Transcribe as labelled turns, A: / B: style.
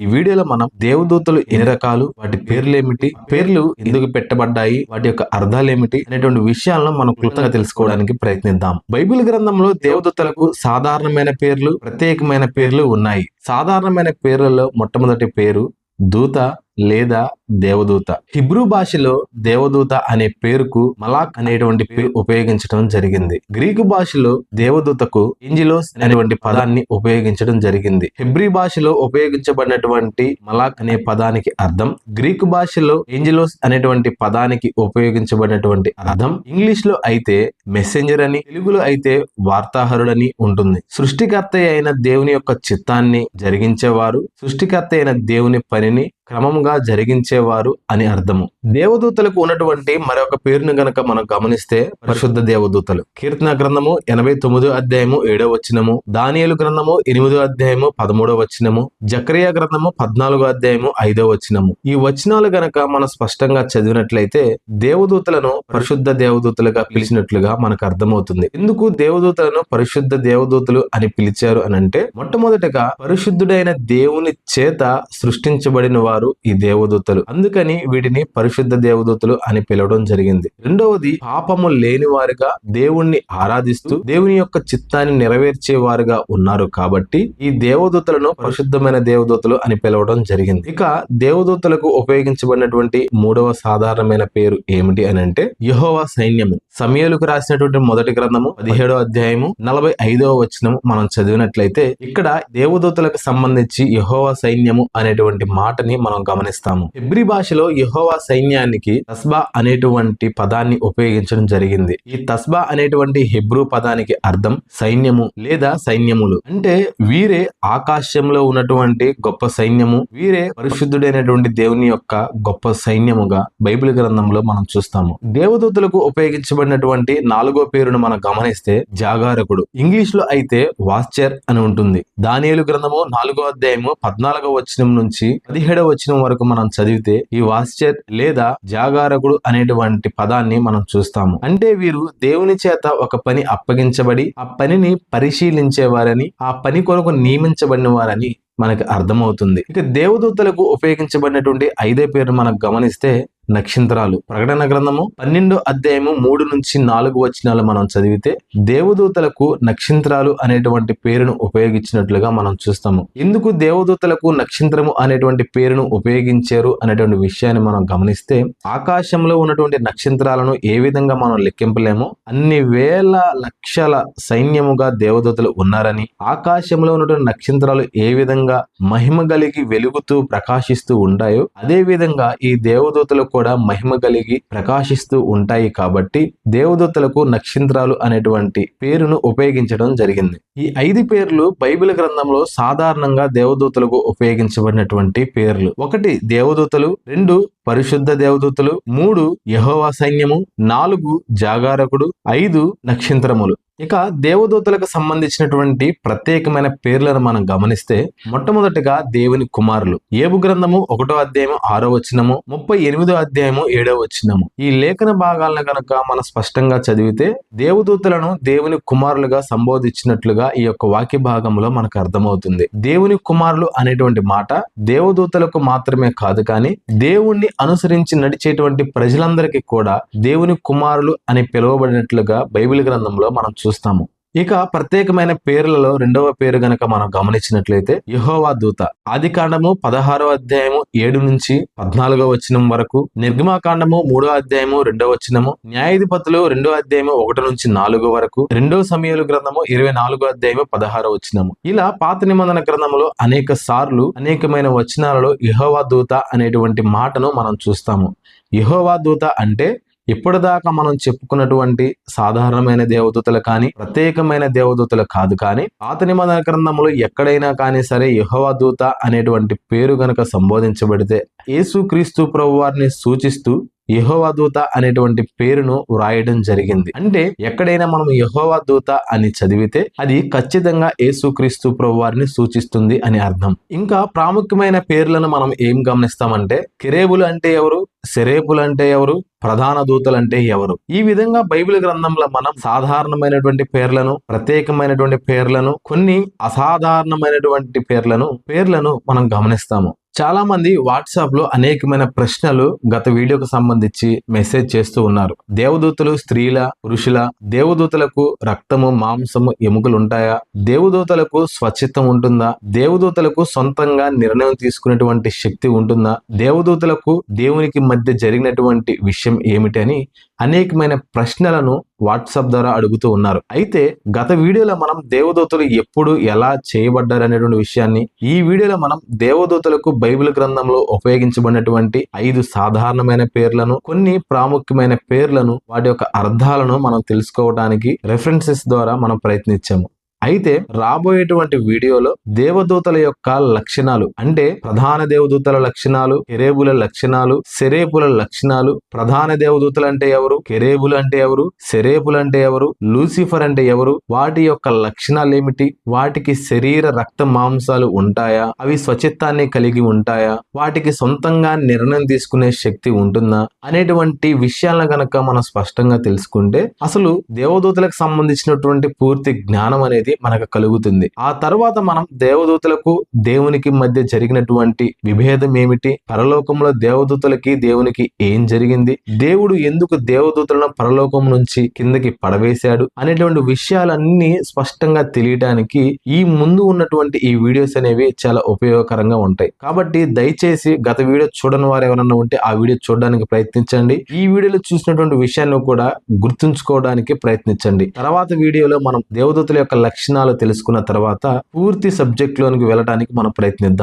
A: ఈ వీడియోలో మనం దేవదూతలు ఎన్ని రకాలు వాటి పేర్లు ఏమిటి పేర్లు ఎందుకు పెట్టబడ్డాయి వాటి యొక్క అర్థాలు ఏమిటి అనేటువంటి విషయాలను మనం క్లుప్తంగా తెలుసుకోవడానికి ప్రయత్నిద్దాం. బైబిల్ గ్రంథంలో దేవదూతలకు సాధారణమైన పేర్లు ప్రత్యేకమైన పేర్లు ఉన్నాయి. సాధారణమైన పేర్లలో మొట్టమొదటి పేరు దూత లేదా దేవదూత. హిబ్రూ భాషలో దేవదూత అనే పేరుకు మలాక్ అనేటువంటి పేరు ఉపయోగించడం జరిగింది. గ్రీకు భాషలో దేవదూతకు ఇంజిలోస్ అనేటువంటి పదాన్ని ఉపయోగించడం జరిగింది. హిబ్రీ భాషలో ఉపయోగించబడినటువంటి మలాక్ అనే పదానికి అర్థం గ్రీకు భాషలో ఏంజిలోస్ అనేటువంటి పదానికి ఉపయోగించబడినటువంటి అర్థం ఇంగ్లీష్లో అయితే మెసెంజర్ అని తెలుగులో అయితే వార్తాహరుడని ఉంటుంది. సృష్టికర్త అయిన దేవుని యొక్క చిత్తాన్ని జరిగించేవారు సృష్టికర్త అయిన దేవుని పనిని క్రమంగా జరిగించేవారు అని అర్థము. దేవదూతలకు ఉన్నటువంటి మరొక పేరును గనక మనం గమనిస్తే పరిశుద్ధ దేవదూతలు. కీర్తన గ్రంథము ఎనభై తొమ్మిదో అధ్యాయము ఏడో వచ్చినము దానియలు గ్రంథము ఎనిమిదో అధ్యాయము పదమూడో వచ్చినము జక్రియా గ్రంథము పద్నాలుగో అధ్యాయము ఐదో వచ్చినము ఈ వచనాలు గనక మనం స్పష్టంగా చదివినట్లయితే దేవదూతలను పరిశుద్ధ దేవదూతలుగా పిలిచినట్లుగా మనకు అర్థమవుతుంది. ఎందుకు దేవదూతలను పరిశుద్ధ దేవదూతలు అని పిలిచారు అని అంటే మొట్టమొదటగా పరిశుద్ధుడైన దేవుని చేత సృష్టించబడిన వారు ఈ దేవదూతలు. అందుకని వీటిని పరిశుద్ధ దేవదూతలు అని పిలవడం జరిగింది. రెండవది పాపము లేని వారుగా దేవుణ్ణి ఆరాధిస్తూ దేవుని యొక్క చిత్తాన్ని నెరవేర్చే వారుగా ఉన్నారు కాబట్టి ఈ దేవదూతలను పరిశుద్ధమైన దేవదూతలు అని పిలవడం జరిగింది. ఇక దేవదూతలకు ఉపయోగించబడినటువంటి మూడవ సాధారణమైన పేరు ఏమిటి అని అంటే యహోవా సైన్యము. సమయలకు రాసినటువంటి మొదటి గ్రంథము పదిహేడో అధ్యాయము నలభై ఐదవ వచనము మనం చదివినట్లయితే ఇక్కడ దేవదూతలకు సంబంధించి యహోవా సైన్యము అనేటువంటి మాటని మనం గమనిస్తాము. హెబ్రి భాషలో యహోవా సైన్యానికి తస్బా అనేటువంటి పదాన్ని ఉపయోగించడం జరిగింది. ఈ తస్బా అనేటువంటి హెబ్రూ పదానికి అర్థం సైన్యము లేదా సైన్యములు. అంటే వీరే ఆకాశంలో ఉన్నటువంటి గొప్ప సైన్యము వీరే పరిశుద్ధుడైనటువంటి దేవుని యొక్క గొప్ప సైన్యముగా బైబిల్ గ్రంథంలో మనం చూస్తాము. దేవదూతలకు ఉపయోగించబడినటువంటి నాలుగో పేరును మనం గమనిస్తే జాగారకుడు. ఇంగ్లీష్లో అయితే వాస్చర్ అని ఉంటుంది. దానియలు గ్రంథము నాలుగో అధ్యాయము పద్నాలుగో వచనం నుంచి పదిహేడవ వచనం వరకు మనం చదివితే ఈ వాస్చర్ లేదా జాగారకుడు అనేటువంటి పదాన్ని మనం చూస్తాము. అంటే వీరు దేవుని చేత ఒక పని అప్పగించబడి ఆ పనిని పరిశీలించేవారని ఆ పని కొరకు నియమించబడిన వారని మనకి అర్థమవుతుంది. ఇక దేవదూతలకు ఉపయోగించబడినటువంటి ఐదే పేరు మనం గమనిస్తే నక్షత్రాలు. ప్రకటన గ్రంథము పన్నెండు అధ్యాయము మూడు నుంచి నాలుగు వచనాలు మనం చదివితే దేవదూతలకు నక్షత్రాలు అనేటువంటి పేరును ఉపయోగించినట్లుగా మనం చూస్తాము. ఎందుకు దేవదూతలకు నక్షత్రము అనేటువంటి పేరును ఉపయోగించారు అనేటువంటి విషయాన్ని మనం గమనిస్తే ఆకాశంలో ఉన్నటువంటి నక్షత్రాలను ఏ విధంగా మనం లెక్కింపలేమో అన్ని వేల లక్షల సైన్యముగా దేవదూతలు ఉన్నారని ఆకాశంలో ఉన్నటువంటి నక్షత్రాలు ఏ విధంగా మహిమ కలిగి వెలుగుతూ ప్రకాశిస్తూ ఉంటాయో అదే విధంగా ఈ దేవదూతలు కూడా మహిమ కలిగి ప్రకాశిస్తూ ఉంటాయి కాబట్టి దేవదూతలకు నక్షత్రాలు అనేటువంటి పేరును ఉపయోగించడం జరిగింది. ఈ ఐదు పేర్లు బైబిల్ గ్రంథంలో సాధారణంగా దేవదూతలకు ఉపయోగించబడినటువంటి పేర్లు. ఒకటి దేవదూతలు రెండు పరిశుద్ధ దేవదూతలు మూడు యహోవా సైన్యము నాలుగు జాగారకుడు ఐదు నక్షత్రములు. ఇక దేవదూతలకు సంబంధించినటువంటి ప్రత్యేకమైన పేర్లను మనం గమనిస్తే మొట్టమొదటిగా దేవుని కుమారులు. ఏబు గ్రంథము ఒకటో అధ్యాయము ఆరో వచ్చినము ముప్పై ఎనిమిదో అధ్యాయము ఏడో వచ్చినము ఈ లేఖన భాగాలను గనక మనం స్పష్టంగా చదివితే దేవదూతలను దేవుని కుమారులుగా సంబోధించినట్లుగా ఈ యొక్క వాక్య భాగంలో మనకు అర్థమవుతుంది. దేవుని కుమారులు అనేటువంటి మాట దేవదూతలకు మాత్రమే కాదు కానీ దేవుణ్ణి అనుసరించి నడిచేటువంటి ప్రజలందరికీ కూడా దేవుని కుమారులు అని పిలువబడినట్లుగా బైబిల్ గ్రంథంలో మనం చూస్తాము. ఇక ప్రత్యేకమైన పేర్లలో రెండవ పేరు గనక మనం గమనించినట్లయితే యహోవా దూత. ఆది కాండము పదహారో అధ్యాయము ఏడు నుంచి పద్నాలుగో వచనం వరకు నిర్గమాకాండము మూడో అధ్యాయము రెండో వచనము న్యాయాధిపతులు రెండో అధ్యాయము ఒకటి నుంచి నాలుగో వరకు రెండో సమయాలు గ్రంథము ఇరవై నాలుగో అధ్యాయము పదహారో వచనము. ఇలా పాత నిబంధన గ్రంథములో అనేక సార్లు అనేకమైన వచనాలలో యహోవా దూత అనేటువంటి మాటను మనం చూస్తాము. యహోవా దూత అంటే ఇప్పటిదాకా మనం చెప్పుకున్నటువంటి సాధారణమైన దేవదూతలు కానీ ప్రత్యేకమైన దేవదూతలు కాదు కానీ పాత నిబంధన గ్రంథంలో ఎక్కడైనా కానీ సరే యహోవా దూత అనేటువంటి పేరు గనక సంబోధించబడితే యేసుక్రీస్తు ప్రభు వారిని సూచిస్తూ యహోవా దూత అనేటువంటి పేరును వ్రాయడం జరిగింది. అంటే ఎక్కడైనా మనం యహోవా దూత అని చదివితే అది ఖచ్చితంగా యేసుక్రీస్తు ప్రభు వారిని సూచిస్తుంది అని అర్థం. ఇంకా ప్రాముఖ్యమైన పేర్లను మనం ఏం గమనిస్తామంటే కిరేబులు అంటే ఎవరు? సెరేపులు అంటే ఎవరు? ప్రధాన దూతలు అంటే ఎవరు? ఈ విధంగా బైబిల్ గ్రంథంలో మనం సాధారణమైనటువంటి పేర్లను ప్రత్యేకమైనటువంటి పేర్లను కొన్ని అసాధారణమైనటువంటి పేర్లను పేర్లను మనం గమనిస్తాము. చాలా మంది వాట్సాప్లో అనేకమైన ప్రశ్నలు గత వీడియోకు సంబంధించి మెసేజ్ చేస్తూ ఉన్నారు. దేవదూతలు స్త్రీల పురుషుల దేవదూతలకు రక్తము మాంసము ఎముకలు ఉంటాయా? దేవదూతలకు స్వచ్ఛత ఉంటుందా? దేవదూతలకు సొంతంగా నిర్ణయం తీసుకునేటువంటి శక్తి ఉంటుందా? దేవదూతలకు దేవునికి మధ్య జరిగినటువంటి విషయం ఏమిటి అని అనేకమైన ప్రశ్నలను వాట్సాప్ ద్వారా అడుగుతూ ఉన్నారు. అయితే గత వీడియోలో మనం దేవదూతలు ఎప్పుడు ఎలా చేయబడ్డారు అనేటువంటి విషయాన్ని ఈ వీడియోలో మనం దేవదూతలకు బైబిల్ గ్రంథంలో ఉపయోగించబడినటువంటి ఐదు సాధారణమైన పేర్లను కొన్ని ప్రాముఖ్యమైన పేర్లను వాటి యొక్క అర్థాలను మనం తెలుసుకోవడానికి రెఫరెన్సెస్ ద్వారా మనం ప్రయత్నించాము. అయితే రాబోయేటువంటి వీడియోలో దేవదూతల యొక్క లక్షణాలు అంటే ప్రధాన దేవదూతల లక్షణాలు కెరేబుల లక్షణాలు సెరేపుల లక్షణాలు. ప్రధాన దేవదూతలు అంటే ఎవరు? కెరేబులు అంటే ఎవరు? సెరేపులు అంటే ఎవరు? లూసిఫర్ అంటే ఎవరు? వాటి యొక్క లక్షణాలు ఏమిటి? వాటికి శరీర రక్త మాంసాలు ఉంటాయా? అవి స్వచిత్తాన్ని కలిగి ఉంటాయా? వాటికి సొంతంగా నిర్ణయం తీసుకునే శక్తి ఉంటుందా? అనేటువంటి విషయాలను గనక మనం స్పష్టంగా తెలుసుకుంటే అసలు దేవదూతలకు సంబంధించినటువంటి పూర్తి జ్ఞానం అనేది మనకు కలుగుతుంది. ఆ తర్వాత మనం దేవదూతలకు దేవునికి మధ్య జరిగినటువంటి విభేదం ఏమిటి? పరలోకంలో దేవదూతలకి దేవునికి ఏం జరిగింది? దేవుడు ఎందుకు దేవదూతలను పరలోకం నుంచి కిందకి పడవేశాడు? అనేటువంటి విషయాలన్నీ స్పష్టంగా తెలియటానికి ఈ ముందు ఉన్నటువంటి ఈ వీడియోస్ అనేవి చాలా ఉపయోగకరంగా ఉంటాయి. కాబట్టి దయచేసి గత వీడియో చూడని వారు ఎవరన్నా ఉంటే ఆ వీడియో చూడడానికి ప్రయత్నించండి. ఈ వీడియోలో చూసినటువంటి విషయాన్ని కూడా గుర్తుంచుకోవడానికి ప్రయత్నించండి. తర్వాత వీడియోలో మనం దేవదూతల యొక్క లక్షణాలు తెలుసుకున్న తర్వాత పూర్తి సబ్జెక్ట్ లోనికి వెళ్ళడానికి మనం ప్రయత్నిద్దాం.